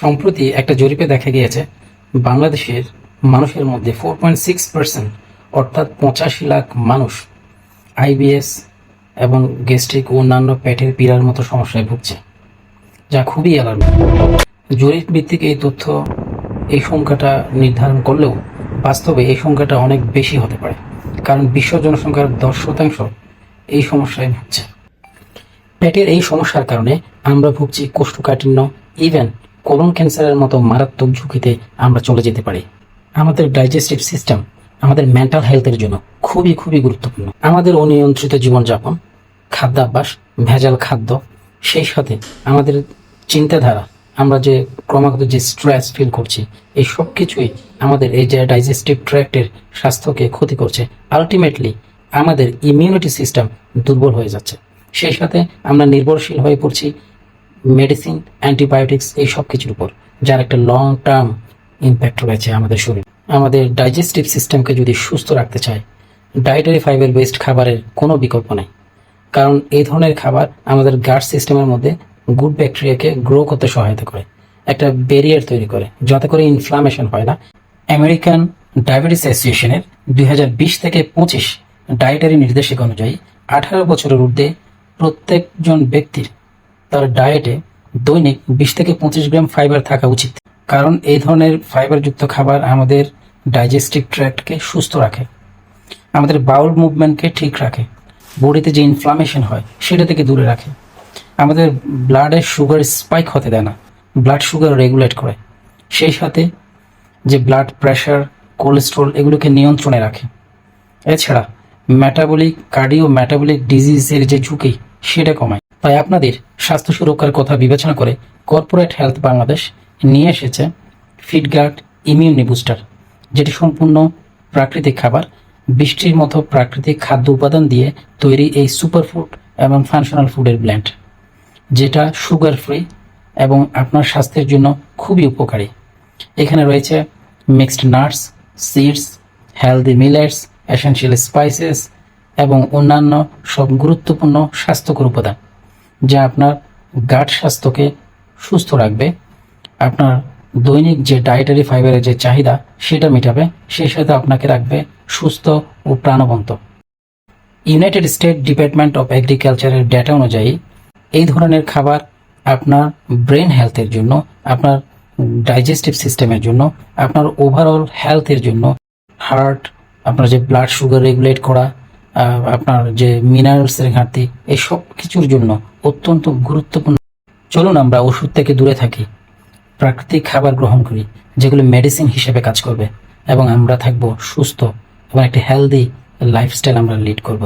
সম্প্রতি একটা জরিপে দেখা গিয়েছে, বাংলাদেশের মানুষের মধ্যে ফোর পয়েন্ট সিক্স পার্সেন্ট অর্থাৎ পঁচাশি লাখ মানুষ আইবিএস এবং গ্যাস্ট্রিক ও অন্যান্য পেটের পীড়ার মতো সমস্যায় ভুগছে, যা খুবই অ্যালার্মিং। জরিপ ভিত্তিক এই তথ্য এই সংখ্যাটা নির্ধারণ করলেও বাস্তবে এই সংখ্যাটা অনেক বেশি হতে পারে, কারণ বিশ্ব জনসংখ্যার দশ শতাংশ এই সমস্যায় ভুগছে। পেটের এই সমস্যার কারণে আমরা ভুগছি কোষ্ঠকাঠিন্য ইভেন কোলন ক্যান্সারের মতো মারাত্মক ঝুঁকিতে আমরা চলে যেতে পারি। আমাদের ডাইজেস্টিভ সিস্টেম, আমাদের মেন্টাল হেলথের জন্য খুবই খুবই গুরুত্বপূর্ণ। আমাদের অনিয়ন্ত্রিত জীবনযাপন, খাদ্যাভ্যাস, ভেজাল খাদ্য, সেই সাথে আমাদের চিন্তাধারা, আমরা যে ক্রমাগত যে স্ট্রেস ফিল করছি, এই সব কিছুই আমাদের এই যে ডাইজেস্টিভ ট্র্যাক্টের স্বাস্থ্যকে ক্ষতি করছে। আলটিমেটলি আমাদের ইমিউনিটি সিস্টেম দুর্বল হয়ে যাচ্ছে। সেই সাথে আমরা নির্ভরশীল হয়ে পড়ছি মেডিসিন অ্যান্টিবায়োটিক্স এই সব কিছুর উপর, যার একটা লং টার্ম ইম্প্যাক্ট রয়েছে আমাদের শরীর। আমাদের ডাইজেস্টিভ সিস্টেমকে যদি সুস্থ রাখতে চাই ডায়েটারি ফাইবার বেসড খাবারের কোনো বিকল্প নেই। কারণ এই ধরনের খাবার আমাদের গার্ড সিস্টেমের মধ্যে গুড ব্যাকটেরিয়াকে গ্রো করতে সহায়তা করে, একটা ব্যারিয়ার তৈরি করে, যাতে করে ইনফ্লামেশন হয় না। আমেরিকান ডায়াবেটিস অ্যাসোসিয়েশনের দুই হাজার বিশ থেকে পঁচিশ ডায়েটারি নির্দেশিকা অনুযায়ী আঠারো বছরের ঊর্ধ্বে প্রত্যেকজন ব্যক্তির তার ডায়েটে দৈনিক বিশ থেকে পঁচিশ গ্রাম ফাইবার থাকা উচিত। কারণ এই ধরনের ফাইবারযুক্ত খাবার আমাদের ডাইজেস্টিভ ট্র্যাক্টকে সুস্থ রাখে। আমাদের বাউল মুভমেন্টকে ঠিক রাখে। বডিতে যে ইনফ্লামেশন হয়, সেটা থেকে দূরে রাখে। আমাদের ব্লাডের সুগার স্পাইক হতে দেয় না। ব্লাড সুগার রেগুলেট করে। সেই সাথে যে ব্লাড প্রেশার কোলেস্ট্রল এগুলোকে নিয়ন্ত্রণে রাখে। এছাড়া মেটাবলিক কার্ডিও মেটাবলিক ডিজিজের যে ঝুঁকি, সেটা কমায়। তাই আপনাদের স্বাস্থ্য সুরক্ষার কথা বিবেচনা করে কর্পোরেট হেলথ বাংলাদেশ নিয়ে এসেছে ফিডগার্ড ইমিউনি বুস্টার, যেটি সম্পূর্ণ প্রাকৃতিক খাবার, বৃষ্টির মতো প্রাকৃতিক খাদ্য উপাদান দিয়ে তৈরি এই সুপারফুড এবং ফাংশনাল ফুডের ব্ল্যান্ড, যেটা সুগার ফ্রি এবং আপনার স্বাস্থ্যের জন্য খুবই উপকারী। এখানে রয়েছে mixed nuts, seeds, healthy millets, essential spices এবং অন্যান্য সব গুরুত্বপূর্ণ স্বাস্থ্যকর উপাদান। যা আপনার গাট স্বাস্থ্যকে সুস্থ রাখবে। আপনার দৈনিক যে ডায়েটারি ফাইবারের যে চাহিদা, সেটা মেটাবে সেই সাথে আপনাকে রাখবে সুস্থ ও প্রাণবন্ত। ইউনাইটেড স্টেট ডিপার্টমেন্ট অফ এগ্রিকালচারের ডেটা অনুযায়ী, এই ধরনের খাবার আপনার ব্রেন হেলথের জন্য, আপনার ডাইজেস্টিভ সিস্টেমের জন্য, আপনার ওভারঅল হেলথের জন্য হার্ট আপনার যে ব্লাড সুগার রেগুলেট করা আপনার যে মিনারেলসের ঘাটতি, এই সব কিছুর জন্য অত্যন্ত গুরুত্বপূর্ণ। চলুন আমরা ওষুধ থেকে দূরে থাকি। প্রাকৃতিক খাবার গ্রহণ করি, যেগুলো মেডিসিন হিসেবে কাজ করবে, এবং আমরা থাকব সুস্থ এবং একটি হেলদি লাইফস্টাইল আমরা লিড করব।